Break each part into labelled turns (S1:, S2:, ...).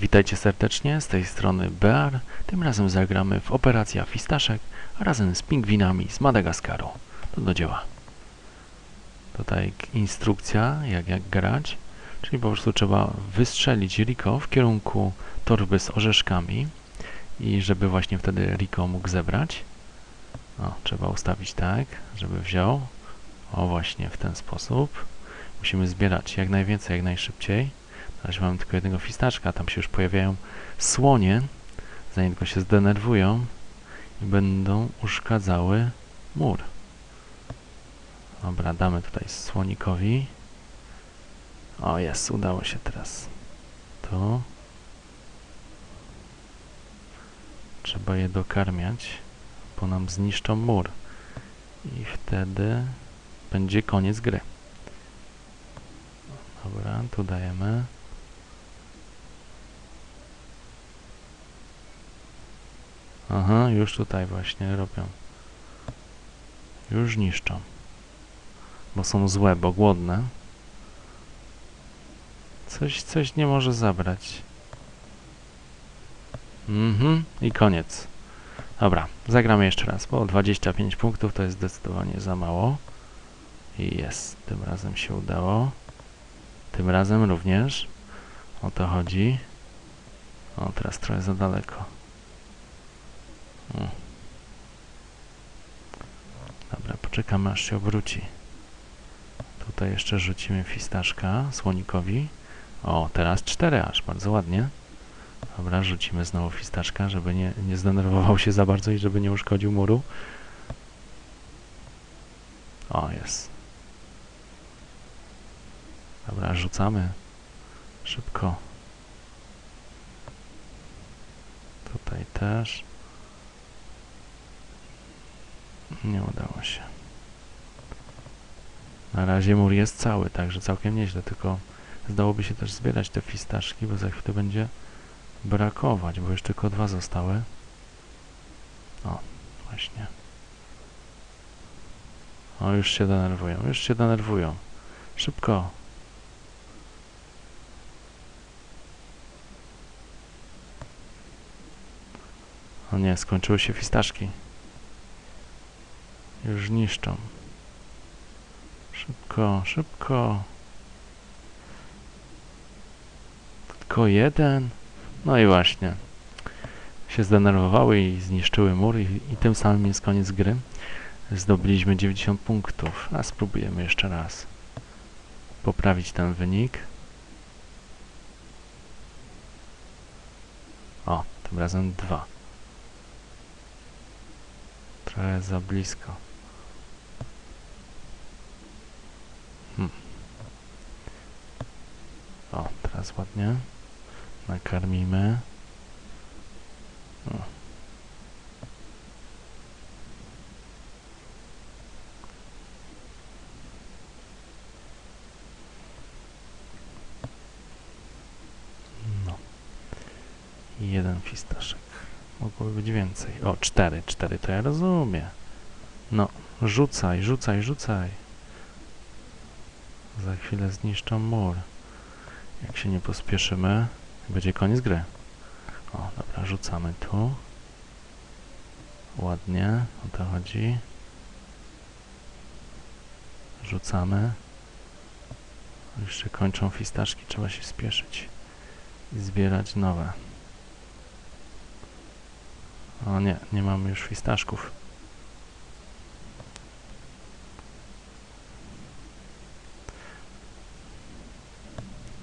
S1: Witajcie serdecznie, z tej strony Bear. Tym razem zagramy w Operacja Fistaszek razem z pingwinami z Madagaskaru. To do dzieła. Tutaj instrukcja, jak, jak grać. Czyli po prostu trzeba wystrzelić Riko w kierunku torby z orzeszkami i żeby właśnie wtedy Riko mógł zebrać. O, trzeba ustawić tak, żeby wziął. O, właśnie w ten sposób. Musimy zbierać jak najwięcej, jak najszybciej. Na razie mamy tylko jednego fistaczka, tam się już pojawiają słonie, zanim tylko się zdenerwują i będą uszkadzały mur. Dobra, damy tutaj słonikowi. O, jest, udało się teraz. Tu. Trzeba je dokarmiać, bo nam zniszczą mur. I wtedy będzie koniec gry. Dobra, tu dajemy. Aha, już tutaj właśnie robią. Już niszczą. Bo są złe, bo głodne. Coś, coś nie może zabrać. Mhm, i koniec. Dobra, zagramy jeszcze raz, bo 25 punktów to jest zdecydowanie za mało. I jest, tym razem się udało. Tym razem również. O to chodzi. O, teraz trochę za daleko. Dobra, poczekamy aż się obróci. Tutaj jeszcze rzucimy fistaszka słonikowi. O, teraz cztery aż, bardzo ładnie. Dobra, rzucimy znowu fistaszka, żeby nie, nie zdenerwował się za bardzo i żeby nie uszkodził muru. O, jest. Dobra, rzucamy. Szybko. Tutaj też. Nie udało się. Na razie mur jest cały, także całkiem nieźle, tylko zdałoby się też zbierać te fistaszki, bo za chwilę będzie brakować, bo już tylko dwa zostały. O, właśnie. O, już się denerwują, już się denerwują. Szybko. O nie, skończyły się fistaszki. Już niszczą. Szybko, szybko. Tylko jeden. No i właśnie. Się zdenerwowały i zniszczyły mur i, i tym samym jest koniec gry. Zdobyliśmy 90 punktów. A spróbujemy jeszcze raz. Poprawić ten wynik. O, tym razem dwa. Trochę za blisko. Hmm. O, teraz ładnie. Nakarmimy. O. No. Jeden fistaszek. Mogłoby być więcej. O, cztery. Cztery to ja rozumiem. No, rzucaj, rzucaj, rzucaj. Za chwilę zniszczą mur. Jak się nie pospieszymy, będzie koniec gry. O, dobra, rzucamy tu. Ładnie, o to chodzi. Rzucamy. Się kończą fistaszki, trzeba się spieszyć. I zbierać nowe. O nie, nie mamy już fistaszków.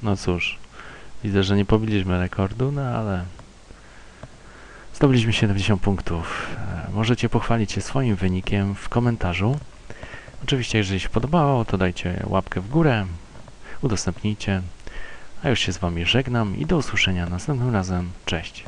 S1: No cóż, widzę, że nie pobiliśmy rekordu, no ale zdobyliśmy 70 punktów. E, Możecie pochwalić się swoim wynikiem w komentarzu. Oczywiście, jeżeli się podobało, to dajcie łapkę w górę, udostępnijcie. A już się z Wami żegnam i do usłyszenia następnym razem. Cześć!